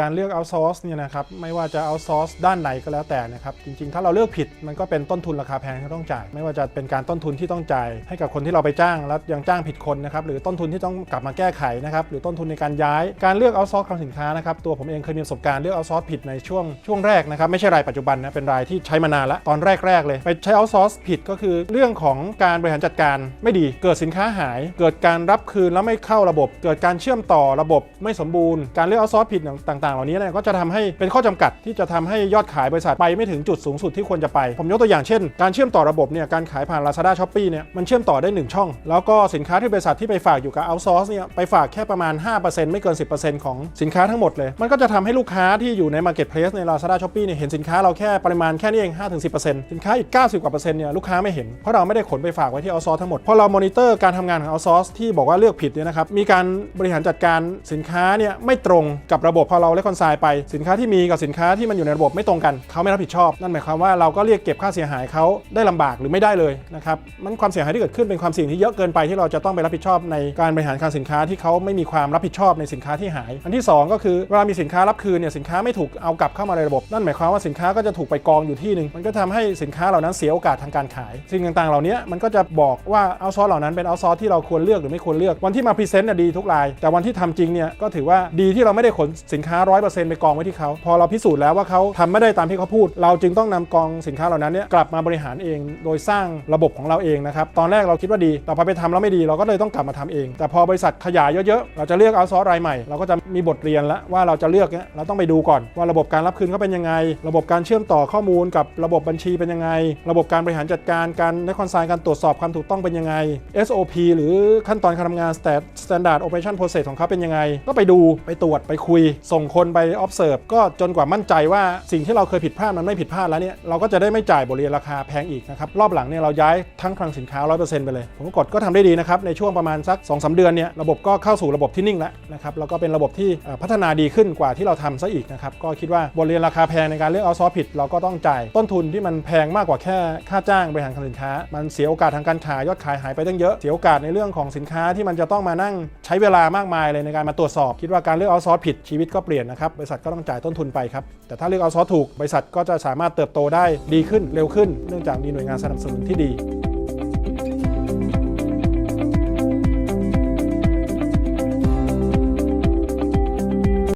การเลือก outsource เนี่ยนะครับไม่ว่าจะ outsource ด้านไหนก็แล้วแต่นะครับจริงๆ ถ้าเราเลือกผิดมันก็เป็นต้นทุนราคาแพงที่ต้องจ่าย ไม่ว่าจะเป็นการต้นทุนที่ต้องจ่าย ให้กับคนที่เราไปจ้างแล้วยังจ้างผิดคนนะครับหรือต้นทุนที่ต้องกลับมาแก้ไขนะครับหรือต้นทุนในการย้าย การเลือก outsource คลังสินค้านะครับตัวผมเองเคยมีประสบการณ์เลือก outsource ผิดในช่วงช่วงแรกนะครับไม่ใช่รายปัจจุบันนะเป็นรายที่ใช้มานานแล้วตอนแรกๆเลยไปใช้ outsource ผิดก็คือเรื่องของการบริหารจัดการไม่ดีเกิดสินค้าหาย เกิดการรับคืนแล้วไม่เข้าระบบ เกิดการเชื่อมต่อระบบไม่สมบูรณ์ การเลือก outsource ผิดต่างต่างๆ เหล่านี้เนี่ยก็จะทำให้เป็นข้อจำกัดที่จะทำให้ยอดขายบริษัทไปไม่ถึงจุดสูงสุดที่ควรจะไป ผมยกตัวอย่างเช่น การเชื่อมต่อระบบเนี่ยการขายผ่าน Lazada Shopee เนี่ยมันเชื่อมต่อได้ 1 ช่อง แล้วก็สินค้าที่บริษัทที่ไปฝากอยู่กับ outsource เนี่ยไปฝากแค่ประมาณ 5%ไม่เกิน 10%ของสินค้าทั้งหมดเลย มันก็จะทำให้ลูกค้าที่อยู่ใน marketplace ใน Lazada Shopee เนี่ยเห็นสินค้าเราแค่ปริมาณแค่นี้เอง 5-10%สินค้าอีก 90กว่าเปอร์เซ็นต์เนี่ยลูกค้าไม่เห็นเพราะเราไม่ได้ขนไปฝากไว้ที่ outsource ทั้งหมดพอเรามอนิเตอร์การทำงานของ outsource ที่บอกว่าเลือกผิดเนี่ยนะครับมีการบริหารจัดการสินค้าเนี่ยไม่ตรงกับระบบพอเราเลคอนไซน์ไปสินค้าที่มีกับสินค้าที่มันอยู่ในระบบไม่ตรงกันเขาไม่รับผิดชอบ นั่นหมายความว่าเราก็เรียกเก็บค่าเสียหายเขาได้ลำบากหรือไม่ได้เลยนะครับมันความเสียหายที่เกิดขึ้นเป็นความเสี่ยงที่เยอะเกินไปที่เราจะต้องไปรับผิดชอบในการบริหารคลังสินค้าที่เขาไม่มีความรับผิดชอบในสินค้าที่หาย อันที่สองก็คือเวลามีสินค้ารับคืนเนี่ยสินค้าไม่ถูกเอากลับเข้ามาในระบบ นั่นหมายความว่าสินค้าก็จะถูกไปกองอยู่ที่หนึ่งมันก็ทำให้สินค้าเหล่านั้นเสียโอกาสทางการขาย สิ่งต่างๆ เหล่านี้มันก็จะบอกว่าเอาซอร์เหล่านั้นเป็นเอาซอร์ที่เราควรเลือกหรือไม่ควรเลือกวันที่มาพรีเซนต์น่ะดีทุกรายแต่วันที่ทำจริงเนี่ยก็ถือว่าดีที่เราไม่ได้ขนสินค้า100%ไปกองไว้ที่เขา พอเราพิสูจน์แล้วว่าเขาทำไม่ได้ตามที่เขาพูด เราจึงต้องนำกองสินค้าเหล่านั้นเนี่ยกลับมาบริหารเอง โดยสร้างระบบของเราเองนะครับ ตอนแรกเราคิดว่าดี แต่พอไปทำแล้วไม่ดีเราก็เลยต้องกลับมาทำเอง แต่พอบริษัทขยายเยอะๆ เราจะเลือกเอาซอร์รายใหม่ เราก็จะมีบทเรียนแล้วว่าเราจะเลือกเนี่ยเราต้องไปดูก่อน ว่าระบบการรับคืนเขาเป็นยังไง ระบบการเชื่อมต่อข้อมูล กับระบบบัญชีเป็นยังไง ระบบการบริหารจัดการการในคอนไซน์การตรวจสอบความถูกต้องเป็นยังไง SOP หรือขั้นตอนการทำงาน Stat- Standard Operation Process ของเขาเป็นยังไง ก็ไปดูไปตรวจไปคุยส่งคนไป observe ก็จนกว่ามั่นใจว่าสิ่งที่เราเคยผิดพลาดมันไม่ผิดพลาดแล้วเนี่ยเราก็จะได้ไม่จ่ายบทเรียนราคาแพงอีกนะครับรอบหลังเนี่ยเราย้ายทั้งคลังสินค้า 100%ไปเลย ผมก็กดก็ทำได้ดีนะครับในช่วงประมาณสัก 2-3 เดือนเนี่ยระบบก็เข้าสู่ระบบที่นิ่งแล้วนะครับแล้วก็เป็นระบบที่พัฒนาดีขึ้นกว่าที่เราทำซะอีกนะครับก็คิดว่าบทเรียนราคาแพงในการเลือกเอาซอร์ผิด เราก็ต้องจ่ายต้นทุนที่มันแพงมากกว่าแค่ค่าจ้างบริหารคลังสินค้า มันเสียโอกาสทางการขายยอดขายหายไปตั้งเยอะเสียโอกาสในเรื่องของสินค้าที่มันจะต้องมานั่งใช้เวลามากมายเลยในการมาตรวจสอบ คิดว่าการเลือกเอาซอร์ผิดชีวิตก็เปลี่ยนนะครับบริษัทก็ต้องจ่ายต้นทุนไปครับแต่ถ้าเลือกเอาซอสถูกบริษัทก็จะสามารถเติบโตได้ดีขึ้นเร็วขึ้น เนื่องจากมีหน่วยงานสนับสนุนที่ดี